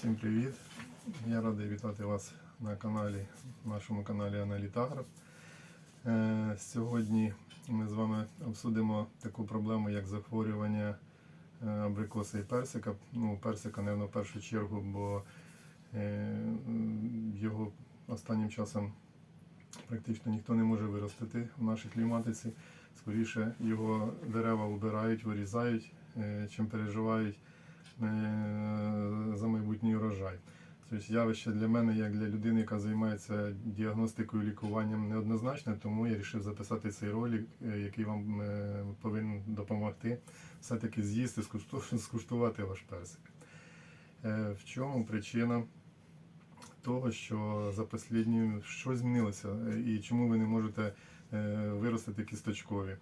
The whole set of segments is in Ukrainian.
Всім привіт! Я радий вітати вас на каналі, нашому каналі Аналітаграф. Е, Сьогодні ми з вами обсудимо таку проблему, як захворювання е, абрикоса і персика. Ну, персика, напевно, в першу чергу, бо е, його останнім часом практично ніхто не може виростити в нашій кліматиці. Скоріше його дерева вбирають, вирізають, чим переживають за майбутній урожай. Тобто явище для мене, як для людини, яка займається діагностикою лікуванням, неоднозначне, тому я вирішив записати цей ролик, е, який вам е, повинен допомогти все-таки з'їсти, скуштувати ваш персик. Е, В чому причина того, що за останню що змінилося е, і чому ви не можете е, виростити кісточкові?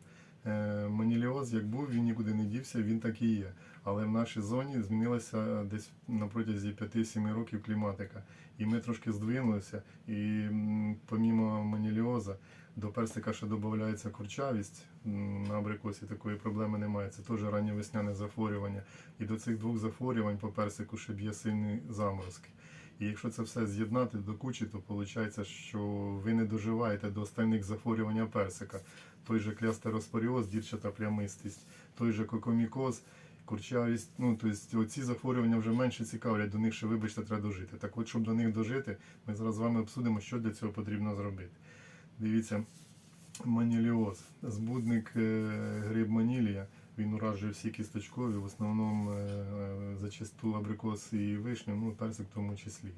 Е, Маніліоз, як був, він нікуди не дівся, він так і є. Але в нашій зоні змінилася десь на протязі 5-7 років кліматика. І ми трошки здвинулися. І помімо маніліоза, до персика ще додається курчавість. На абрикосі такої проблеми немає. Це теж ранньовесняне захворювання. І до цих двох захворювань по персику ще б'є сильні заморозки. І якщо це все з'єднати до кучі, то виходить, що ви не доживаєте до остальних захворювань персика. Той же клястероспоріоз, дірчата плямистість, той же кокомікоз, курчавість. Ну, тобто оці захворювання вже менше цікавлять, до них ще, вибачте, треба дожити. Так от, щоб до них дожити, ми зараз з вами обсудимо, що для цього потрібно зробити. Дивіться, маніліоз, збудник е, гриб манілія. Він уражує всі кісточкові, в основному е, зачасту абрикос і вишню, ну персик в тому числі.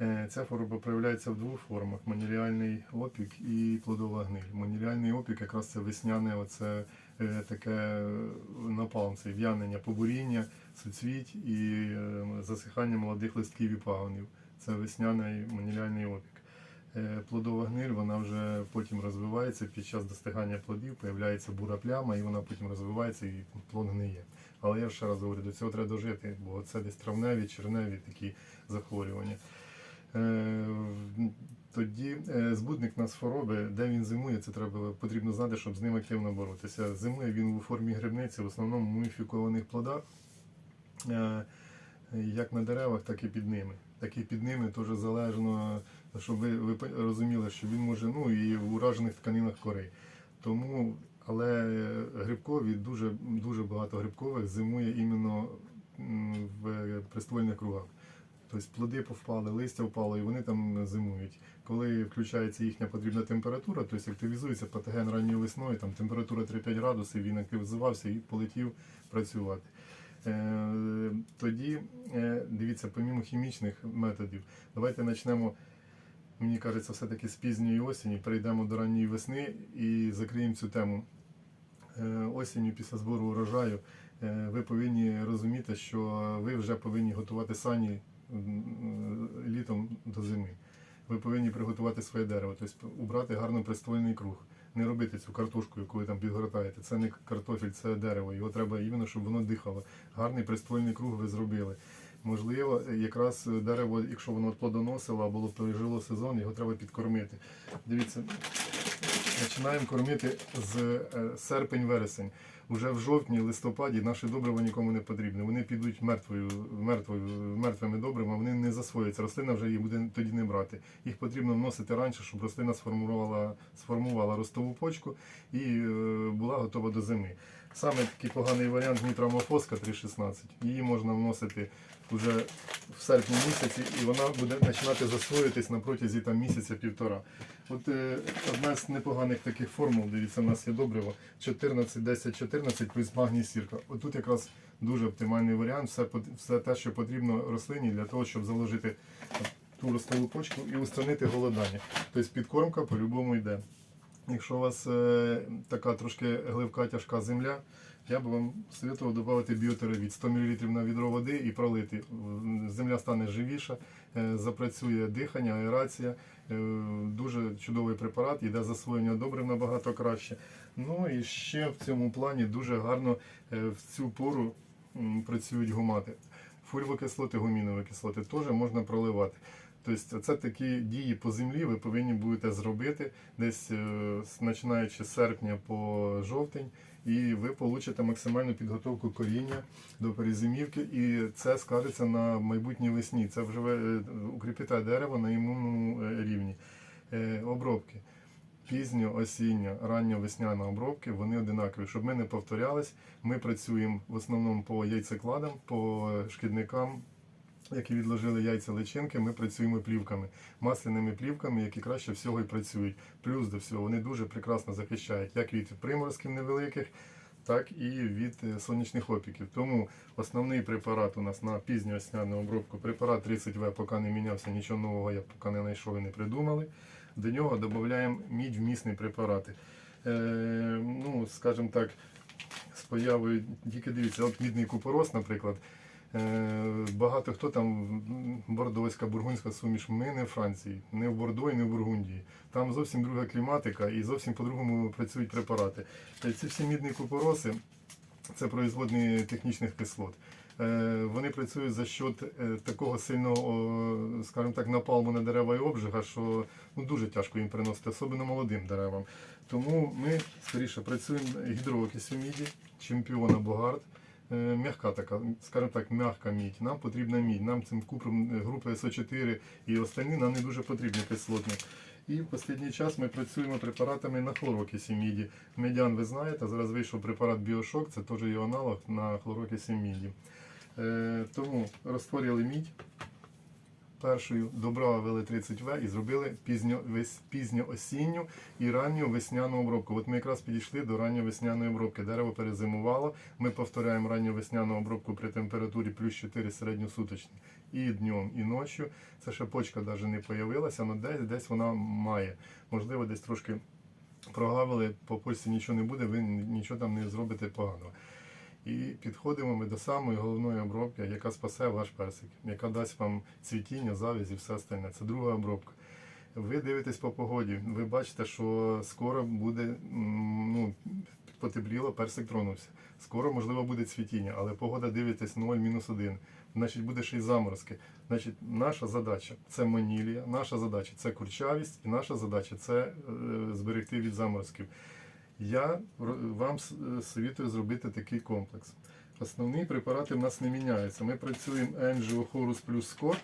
Е, Ця хвороба проявляється в двох формах: маніліальний опік і плодова гниль. Маніліальний опік якраз це весняне, оце е, таке е, напалм, це в'янення побуріння, суцвіть і е, засихання молодих листків і пагонів. Це весняний маніліальний опік. Е, Плодова гниль, вона вже потім розвивається під час достигання плодів, появляється бура пляма, і вона потім розвивається і плод гниє. Але я ще раз говорю, до цього треба дожити, бо це десь травневі, черневі такі захворювання. Е, Тоді е, збудник нас хвороби, де він зимує, це треба потрібно знати, щоб з ним активно боротися. Зимує він у формі грибниці, в основному муміфікованих плодах, як на деревах, так і під ними. Так і під ними теж залежно, щоб ви, ви розуміли, що він може ну і в уражених тканинах кори. Тому, але грибкові дуже, дуже багато грибкових зимує іменно в приствольних кругах. Тобто плоди повпали, листя впало, і вони там зимують. Коли включається їхня потрібна температура, тобто активізується патоген ранньою весною, там температура 3-5 градусів, він активізувався і полетів працювати. Е, Тоді, е, дивіться, помімо хімічних методів, давайте почнемо, мені кажеться, все-таки з пізньої осені, перейдемо до ранньої весни і закриємо цю тему. Е, Осінню після збору урожаю е, ви повинні розуміти, що ви вже повинні готувати сані літом до зими. Ви повинні приготувати своє дерево, тобто убрати гарно приствольний круг. Не робити цю картошку, яку ви там підгортаєте. Це не картофель, це дерево. Його треба іменно, щоб воно дихало. Гарний приствольний круг ви зробили. Можливо, якраз дерево, якщо воно плодоносило або пережило сезон, його треба підкормити. Дивіться, починаємо кормити з е, серпень-вересень. Уже в жовтні, листопаді наші добрива нікому не потрібні. Вони підуть мертвою, мертвою, мертвими добривами, вони не засвоюються. Рослина вже їх буде тоді не брати. Їх потрібно вносити раніше, щоб рослина сформувала, сформувала ростову почку і е, була готова до зими. Саме такий поганий варіант нітрамофоска 3,16. Її можна вносити вже в серпні місяці, і вона буде починати засвоїтись на протязі там, місяця-півтора. От е, одна з непоганих таких формул, дивіться, у нас є добриво 14, 10, 14 плюс магній сірка. От тут якраз дуже оптимальний варіант, все, все те, що потрібно рослині для того, щоб заложити ту ростову почку і устранити голодання. Тобто підкормка по-любому йде. Якщо у вас е, така трошки гливка тяжка земля, я б вам советував додати біотеровід 100 мл на відро води і пролити. Земля стане живіша, е, запрацює дихання, аерація. Е, Дуже чудовий препарат, йде засвоєння добрив набагато краще. Ну і ще в цьому плані дуже гарно е, в цю пору м, працюють гумати. Фульвокислоти, гумінові кислоти теж можна проливати. Тобто це такі дії по землі ви повинні будете зробити десь е, починаючи з серпня по жовтень і ви получите максимальну підготовку коріння до перезимівки, і це скажеться на майбутній весні. Це вже е, укріпите дерево на імунному е, рівні. Обробки. Пізньо, осінньо, ранньо весняна обробки, вони одинакові. Щоб ми не повторялись, ми працюємо в основному по яйцекладам, по шкідникам, які відложили яйця личинки, ми працюємо плівками, масляними плівками, які краще всього і працюють. Плюс до всього вони дуже прекрасно захищають як від приморозків невеликих, так і від е, сонячних опіків. Тому основний препарат у нас на пізню осняну обробку, препарат 30В, поки не мінявся, нічого нового я поки не знайшов і не придумали. До нього додаємо мідь-вмісні препарати. Е, ну, скажімо так, з появою, тільки дивіться, от мідний купорос, наприклад. Е, Багато хто там бордоська, бургундська суміш. Ми не в Франції, не в Бордо і не в Бургундії. Там зовсім друга кліматика і зовсім по-другому працюють препарати. Е, Ці всі мідні купороси це производні технічних кислот. Е, Вони працюють за счет такого сильного, скажімо так, напалму на дерева і обжига, що ну, дуже тяжко їм приносити, особливо молодим деревам. Тому ми скоріше працюємо гідроокисю міді, чемпіона Богард. Е, М'яка така, скажімо так, м'яка мідь. Нам потрібна мідь. Нам цим купром е, групи СО4 і остальні нам не дуже потрібні кислотні. І в останній час ми працюємо препаратами на хлорокисі міді. Медян ви знаєте, зараз вийшов препарат Біошок, це теж його аналог на хлорокисі міді. Е, тому розтворили мідь першою, добавили 30В і зробили пізньо, пізньо-осінню і ранню весняну обробку. От ми якраз підійшли до ранньо-весняної обробки. Дерево перезимувало. Ми повторяємо ранньо-весняну обробку при температурі плюс 4 середньосуточні і днем, і ночі. Це ще почка навіть не появилася, але десь, десь вона має. Можливо, десь трошки прогавили, по почці нічого не буде, ви нічого там не зробите поганого. І підходимо ми до самої головної обробки, яка спасе ваш персик, яка дасть вам цвітіння, завязь і все остальне. Це друга обробка. Ви дивитесь по погоді, ви бачите, що скоро буде ну, потепліло, персик тронувся. Скоро, можливо, буде цвітіння, але погода дивитесь 0, мінус 1. Значить, буде ще й заморозки. Значить, наша задача це манілія, наша задача це курчавість, і наша задача це е, зберегти від заморозків. Я вам е, совітую зробити такий комплекс. Основні препарати в нас не міняються. Ми працюємо Angio Horus плюс Scor.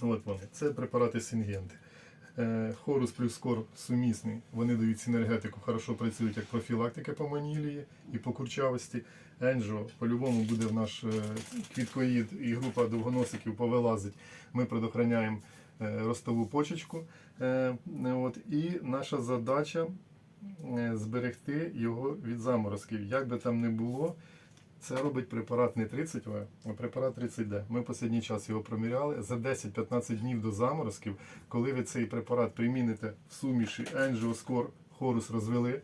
От вони. Це препарати Сінгенти. Е, Хорус плюс Скор сумісний. Вони дають синергетику, хорошо працюють як профілактика по манілії і по курчавості. Енджо по-любому буде в наш е, квіткоїд і група довгоносиків повилазить. Ми предохраняємо ростову почечку. І наша задача зберегти його від заморозків. Як би там не було, це робить препарат не 30В, а препарат 30D. Ми в останній час його проміряли. За 10-15 днів до заморозків, коли ви цей препарат приміните в суміші Angioskor Horus розвели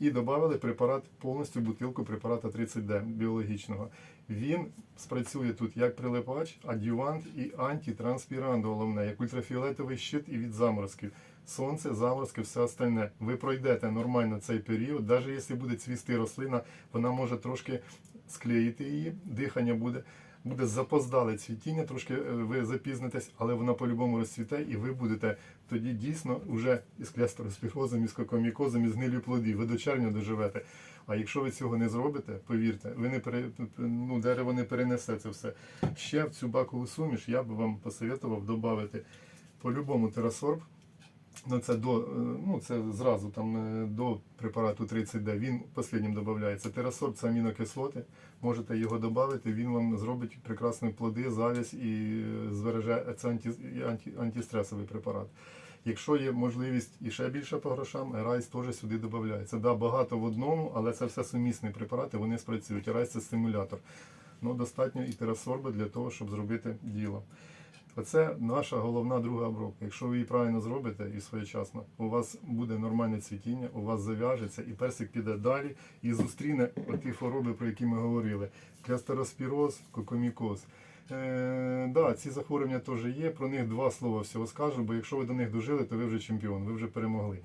і додали препарат повністю бутилку препарата 30D біологічного. Він спрацює тут як прилипач, адювант і антитранспірант, головне, як ультрафіолетовий щит і від заморозків. Сонце, заморозки, все остальне. Ви пройдете нормально цей період, навіть якщо буде цвісти рослина, вона може трошки склеїти її, дихання буде. Буде запоздале цвітіння, трошки е, ви запізнитесь, але вона по-любому розцвіте, і ви будете тоді дійсно вже із клястероспірозом, із кокомікозом, із гнилі плодів. Ви до червня доживете. А якщо ви цього не зробите, повірте, ви не пере, ну, дерево не перенесе це все. Ще в цю бакову суміш я б вам посоветував додати по-любому терасорб. Ну, це до, е, ну, це зразу там е, до препарату 30D. Він останнім додається. Терасорб це амінокислоти. Можете його додати, він вам зробить прекрасні плоди, завязь і е, збереже це анті, анті, антистресовий препарат. Якщо є можливість і ще більше по грошам, Райс теж сюди додається. Да, багато в одному, але це все сумісні препарати, вони спрацюють. Райс це стимулятор. Ну, достатньо і терасорби для того, щоб зробити діло. Оце наша головна друга обробка. Якщо ви її правильно зробите і своєчасно, у вас буде нормальне цвітіння, у вас зав'яжеться, і персик піде далі і зустріне ті хвороби, про які ми говорили: клястероспіроз, кокомікоз. Е, да, ці захворювання теж є. Про них два слова всього скажу, бо якщо ви до них дожили, то ви вже чемпіон, ви вже перемогли.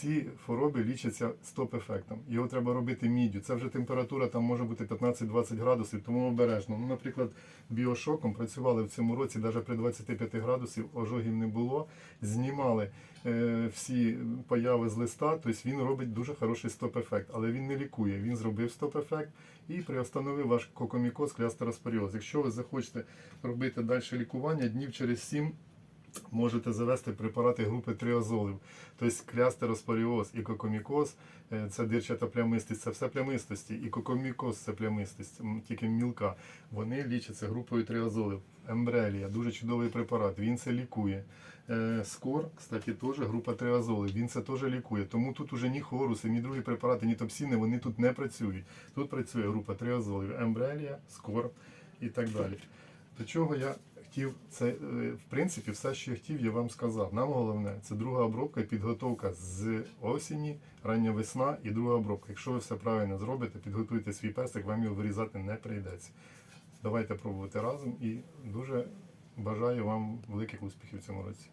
Ці хвороби лічаться стоп-ефектом. Його треба робити міддю. Це вже температура там може бути 15-20 градусів, тому обережно. Ну, наприклад, біошоком працювали в цьому році, навіть при 25 градусів ожогів не було. Знімали е, всі появи з листа, тобто він робить дуже хороший стоп-ефект, але він не лікує. Він зробив стоп-ефект і приостановив ваш кокомікоз, клястероспоріоз. Якщо ви захочете робити далі лікування, днів через 7 можете завести препарати групи триазолів. Тобто клястероспоріоз і кокомікоз е, це дирчата плямистість, це все плямистості. І кокомікоз це плямистість, тільки мілка. Вони лічаться групою триазолів. Ембрелія, дуже чудовий препарат, він це лікує. Е, Скор, кстати, теж група триазолів, він це теж лікує. Тому тут уже ні хоруси, ні другі препарати, ні топсіни, вони тут не працюють. Тут працює група триазолів, ембрелія, скор і так далі. До чого я хотів, це е, в принципі все, що я хотів, я вам сказав. Нам головне це друга обробка підготовка з осені, рання весна і друга обробка. Якщо ви все правильно зробите, підготуйте свій персик, вам його вирізати не прийдеться. Давайте пробувати разом і дуже бажаю вам великих успіхів в цьому році.